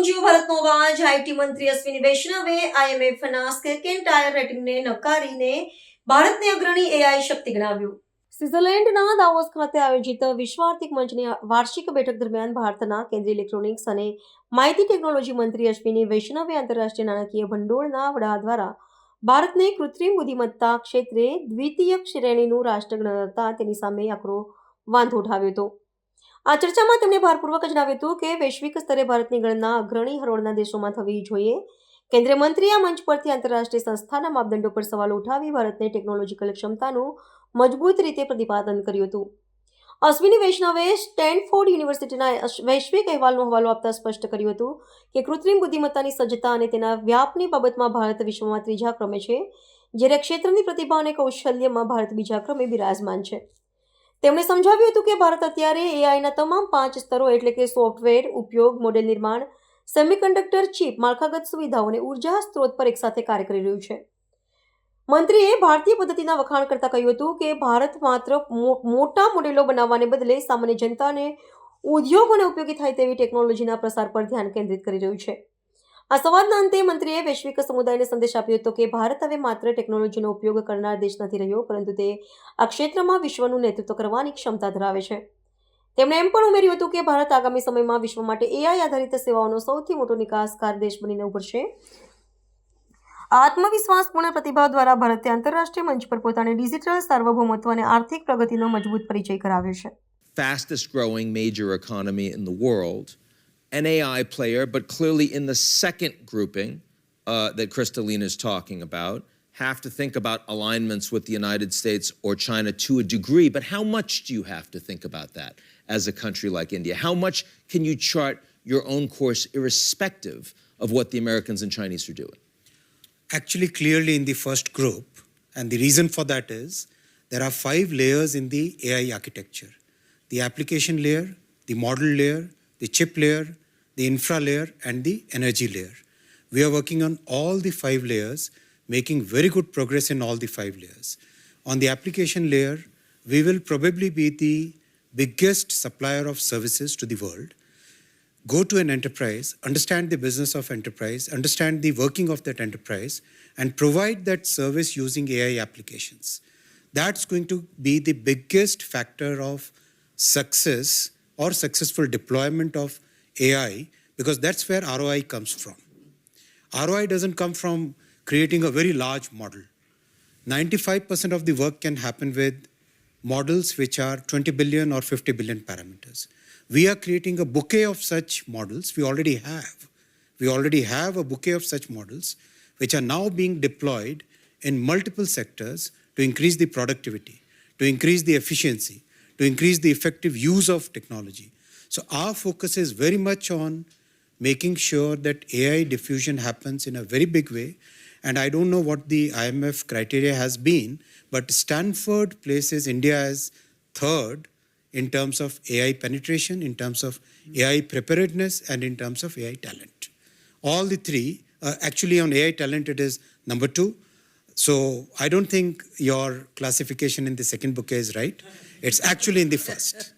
IT મંત્રી અશ્વિની વૈષ્ણવે આઈએમએફના સ્કેકેન tyre રેટિંગને નકારીને ભારતને અગ્રણી એઆઈ શક્તિ ગણાવ્યું. સ્વિટ્ઝરલેન્ડના દાવોસ ખાતે આયોજિત વિશ્વ આર્થિક મંચની વાર્ષિક બેઠક દરમિયાન ભારતના કેન્દ્રીય ઇલેક્ટ્રોનિક્સ અને માહિતી ટેકનોલોજી મંત્રી અશ્વિની વૈષ્ણવે આંતરરાષ્ટ્રીય નાણાકીય ભંડોળના વડા દ્વારા ભારતને કૃત્રિમ બુદ્ધિમત્તા ક્ષેત્રે દ્વિતીય શ્રેણીનું રાષ્ટ્ર ગણાતા તેની સામે આકરો વાંધો ઉઠાવ્યો હતો. આ ચર્ચામાં તેમણે ભારપૂર્વક જણાવ્યું હતું કે વૈશ્વિક સ્તરે ભારતની ગણના અગ્રણી હરોળના દેશોમાં થવી જોઈએ. કેન્દ્રીય મંત્રીએ આ મંચ પરથી આંતરરાષ્ટ્રીય સંસ્થાના માપદંડો પર સવાલો ઉઠાવી ભારતને ટેકનોલોજીકલ ક્ષમતાનું મજબૂત રીતે પ્રતિપાદન કર્યું હતું. અશ્વિની વૈષ્ણવે સ્ટેનફોર્ડ યુનિવર્સિટીના વૈશ્વિક અહેવાલનો હવાલો આપતા સ્પષ્ટ કર્યું હતું કે કૃત્રિમ બુદ્ધિમત્તાની સજ્જતા અને તેના વ્યાપની બાબતમાં ભારત વિશ્વમાં ત્રીજા ક્રમે છે, જ્યારે ક્ષેત્રની પ્રતિભા અને કૌશલ્યમાં ભારત બીજા ક્રમે બિરાજમાન છે. તેમણે સમજાવ્યું હતું કે ભારત અત્યારે એઆઈના તમામ પાંચ સ્તરો એટલે કે સોફ્ટવેર, ઉપયોગ, મોડેલ નિર્માણ, સેમિકન્ડક્ટર, ચિપ, માળખાગત સુવિધાઓ અને ઊર્જા સ્ત્રોત પર એકસાથે કાર્ય કરી રહ્યું છે. મંત્રીએ ભારતીય પદ્ધતિના વખાણ કરતા કહ્યું હતું કે ભારત માત્ર મોટા મોડેલો બનાવવાને બદલે સામાન્ય જનતાને ઉદ્યોગોને ઉપયોગી થાય તેવી ટેકનોલોજીના પ્રસાર પર ધ્યાન કેન્દ્રિત કરી રહ્યું છે. આ સંવાદના અંતે મંત્રીએ વૈશ્વિક સમુદાયને સંદેશ આપ્યો હતો કે ભારત હવે માત્ર ટેકનોલોજીનો ઉપયોગ કરનાર દેશ નથી રહ્યો પરંતુ તે આ ક્ષેત્રમાં વિશ્વનું નેતૃત્વ કરવાની ક્ષમતા ધરાવે છે. તેમણે એમ પણ ઉમેર્યું હતું કે ભારત આગામી સમયમાં વિશ્વ માટે એઆઈ આધારિત સેવાઓનો સૌથી મોટો નિકાસકાર દેશ બનીને ઉભરશે આત્મવિશ્વાસપૂર્ણ પ્રતિભાવ દ્વારા ભારતે આંતરરાષ્ટ્રીય મંચ પર પોતાની ડિજિટલ સાર્વભૌમત્વ અને આર્થિક પ્રગતિનો મજબૂત પરિચય કરાવ્યો છે. Fastest growing major economy in the world, an AI player, but clearly in the second grouping uh, that Kristalina is talking about, have to think about alignments with the United States or China to a degree, but how much do you have to think about that as a country like India? How much can you chart your own course irrespective of what the Americans and Chinese are doing? actually clearly in the first group. And the reason for that is there are five layers in the AI architecture the application layer, the model layer, the chip layer, the infra layer, and the energy layer. We are working on all the five layers, making very good progress in all the five layers. On the application layer, we will probably be the biggest supplier of services to the world go to an enterprise, understand the business of enterprise, understand the working of that enterprise, and provide that service using AI applications. That's going to be the biggest factor of success or successful deployment of AI because that's where ROI comes from. ROI doesn't come from creating a very large model. 95% of the work can happen with models which are 20 billion or 50 billion parameters. We are creating a bouquet of such models. We already have. We already have a bouquet of such models which are now being deployed in multiple sectors to increase the productivity, to increase the efficiency, to increase the effective use of technology. So, our focus is very much on making sure that AI diffusion happens in a very big way. And I don't know what the IMF criteria has been, but Stanford places India as third in terms of AI penetration, in terms of AI preparedness, and in terms of AI talent. All the three, uh, actually, on AI talent, it is number two. So I don't think your classification in the second bouquet is right. It's actually in the first.